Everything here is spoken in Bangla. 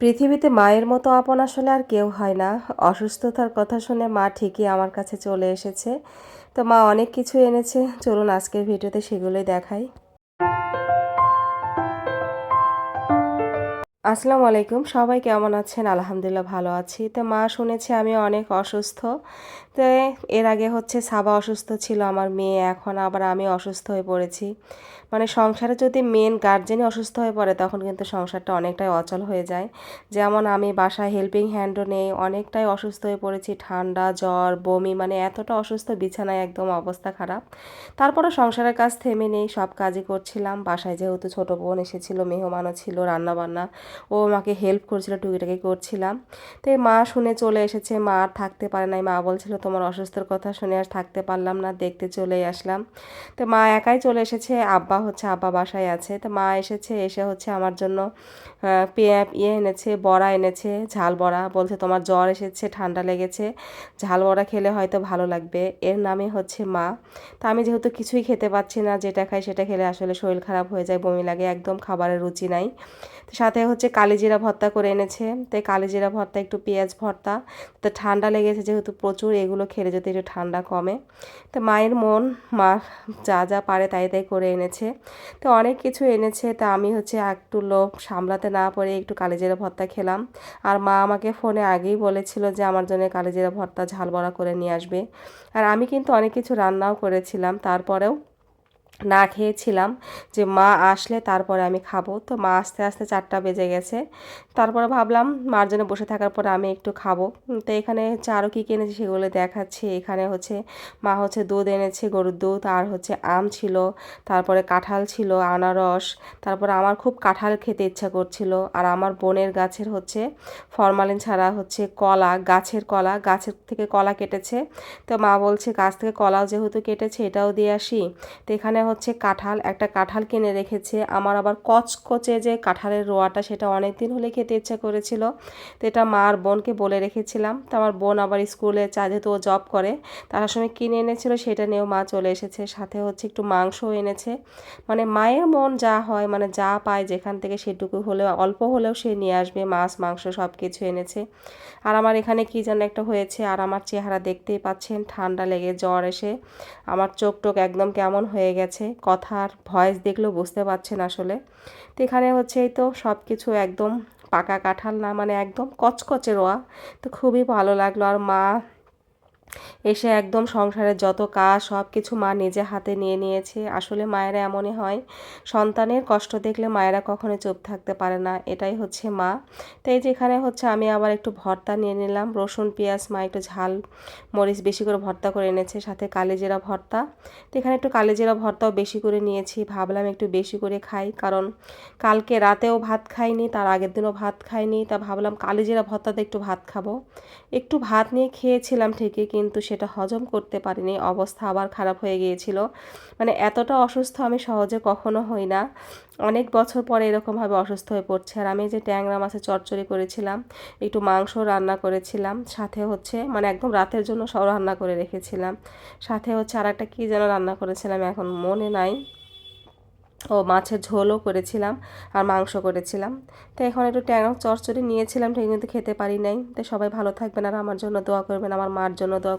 পৃথিবীতে মায়ের মতো আপন আসলে আর কেউ হয় না। অসুস্থতার কথা শুনে মা ঠিকই আমার কাছে চলে এসেছে। তো মা অনেক কিছু এনেছে। চলুন আজকের ভিডিওতে সেগুলোই দেখাই। আসসালামু আলাইকুম। সবাই কেমন আছেন? আলহামদুলিল্লাহ ভালো আছি। তো মা শুনেছে আমি অনেক অসুস্থ। তো এর আগে হচ্ছে সাবা অসুস্থ ছিল আমার মেয়ে। এখন আবার আমি অসুস্থ হয়ে পড়েছি। মানে সংসারে যদি মেন গার্জেনই অসুস্থ হয়ে পড়ে, তখন কিন্তু সংসারটা অনেকটাই অচল হয়ে যায়। যেমন আমি বাসায় হেল্পিং হ্যান্ডও নেই, অনেকটাই অসুস্থ হয়ে পড়েছি। ঠান্ডা, জ্বর, বমি মানে এতটা অসুস্থ, বিছানায় একদম অবস্থা খারাপ। তারপরে সংসারের কাজ থেমে নেই, সব কাজই করছিলাম। বাসায় যেহেতু ছোটো বোন এসেছিল, মেহমানও ছিল, রান্নাবান্না ও আমাকে হেল্প করছিল, টুকিটাকি করছিলাম। তো মা শুনে চলে এসেছে, মা আর থাকতে পারে নাই। মা বলছিল, তোমার অসুস্থর কথা শুনে আর থাকতে পারলাম না, দেখতে চলে আসলাম। তো মা একাই চলে এসেছে, আব্বা হচ্ছে, আব্বা বাসায় আছে। তো মা এসেছে, এসে হচ্ছে আমার জন্য পেঁয়াজ ইয়ে এনেছে, বড়া এনেছে, ঝাল বড়া। বলছে, তোমার জ্বর এসেছে, ঠান্ডা লেগেছে, ঝাল বড়া খেলে হয়তো ভালো লাগবে। এর নামে হচ্ছে মা। তো আমি যেহেতু কিছুই খেতে পাচ্ছি না, যেটা খাই সেটা খেলে আসলে শরীর খারাপ হয়ে যায়, বমি লাগে, একদম খাবারের রুচি নাই। তো সাথে হচ্ছে কালিজিরা ভর্তা করে এনেছে। তো কালিজিরা ভর্তা, একটু পেঁয়াজ ভর্তা। তো ঠান্ডা লেগেছে যেহেতু প্রচুর, এগুলো খেলে যদি একটু ঠান্ডা কমে। তো মায়ের মন, মা যা যা পারে তাই তাই করে এনেছে। তো অনেক কিছু এনেছে, তা আমি হচ্ছে একটু লোভ সামলাতে না পারে একটু কালিজিরা ভর্তা খেলাম। আর মা আমাকে ফোনে আগেই বলেছিল যে আমার জন্য কালিজিরা ভর্তা ঝাল বড়া করে নিয়ে আসবে। আর আমি কিন্তু অনেক কিছু রান্নাও করেছিলাম, তারপরেও না খেয়েছিলাম যে মা আসলে তারপরে আমি খাব। তো মা আস্তে আস্তে চারটা বেজে গেছে। তারপরে ভাবলাম মার জন্য বসে থাকার পরে আমি একটু খাব। তো এখানে হচ্ছে আরও কী কিনেছি সেগুলো দেখাচ্ছি। এখানে হচ্ছে মা হচ্ছে দুধ এনেছে, গরুর দুধ, আর হচ্ছে আম ছিল, তারপরে কাঁঠাল ছিল, আনারস, তারপরে আমার খুব কাঁঠাল খেতে ইচ্ছা করছিল। আর আমার বোনের গাছের হচ্ছে ফরমালিন ছাড়া হচ্ছে কলা, গাছের কলা, গাছের থেকে কলা কেটেছে। তো মা বলছে, গাছ থেকে কলাও যেহেতু কেটেছে, এটাও দিয়ে আসি। তো এখানে হচ্ছে কাঁঠাল। একটা কাঁঠাল কিনে রেখেছে। আমার আবার কচকচে যে কাঁঠালের রোয়াটা, সেটা অনেক দিন হলে খেতে ইচ্ছা করেছিল। তো এটা মা আর বোনকে বলে রেখেছিলাম। তো আমার বোন আবার স্কুলে চা, যেহেতু ও জব করে, তার সময় কিনে এনেছিল, সেটা নিয়েও মা চলে এসেছে। সাথে হচ্ছে একটু মাংসও এনেছে। মানে মায়ের মন যা হয় মানে যা পায় যেখান থেকে সেটুকু হলেও, অল্প হলেও সে নিয়ে আসবে। মাছ, মাংস সব কিছু এনেছে। আর আমার এখানে কী যেন একটা হয়েছে, আর আমার চেহারা দেখতেই পাচ্ছেন, ঠান্ডা লেগে জ্বর এসে। আমার চোখ টোক একদম কেমন হয়ে গেছে। কথার ভয়েস দেখলেও বুঝতে পারছেন আসলে। তো এখানে হচ্ছে এই তো সব কিছু একদম পাকা কাঁঠাল না মানে একদম কচকচে রোয়া। তো খুবই ভালো লাগল। আর মা এসে একদম সংসারের যত কাজ, সব কিছু মা নিজে হাতে নিয়ে নিয়েছে। আসলে মায়েরা এমনই হয়, সন্তানের কষ্ট দেখলে মায়েরা কখনো চুপ থাকতে পারে না, এটাই হচ্ছে মা। তাই যেখানে হচ্ছে আমি আবার একটু ভর্তা নিয়ে নিলাম, রসুন, পেঁয়াজ, মা একটু ঝাল, মরিচ বেশি করে ভর্তা করে এনেছে, সাথে কালিজিরা ভর্তা। তো এখানে একটু কালিজিরা ভর্তাও বেশি করে নিয়েছি, ভাবলাম একটু বেশি করে খাই, কারণ কালকে রাতেও ভাত খাইনি, তার আগের দিনও ভাত খাইনি, তা ভাবলাম কালিজিরা ভর্তাতে একটু ভাত খাব। একটু ভাত নিয়ে খেয়েছিলাম ঠিকই কিন্তু সেটা হজম করতে পারিনি। অবস্থা আবার খারাপ হয়ে গিয়েছিল। মানে এতটা অসুস্থ আমি সহজে কখনো হই না। অনেক বছর পরে এরকমভাবে অসুস্থ হয়ে পড়ছে। আর আমি যে ট্যাংরা মাছে চচ্চড়ি করেছিলাম, একটু মাংস রান্না করেছিলাম। সাথে হচ্ছে মানে একদম রাতের জন্য সব রান্না করে রেখেছিলাম। সাথে হচ্ছে আর একটা কী যেন রান্না করেছিলাম, এখন মনে নাই। ও মাছের ঝোলও করেছিলাম আর মাংস করেছিলাম। তো এখন একটু ট্যাং চরচড়ি নিয়েছিলাম ঠিক কিন্তু খেতে পারি নাই। তো সবাই ভালো থাকবেন আর আমার জন্য দোয়া করবেন, আমার মার জন্য দোয়া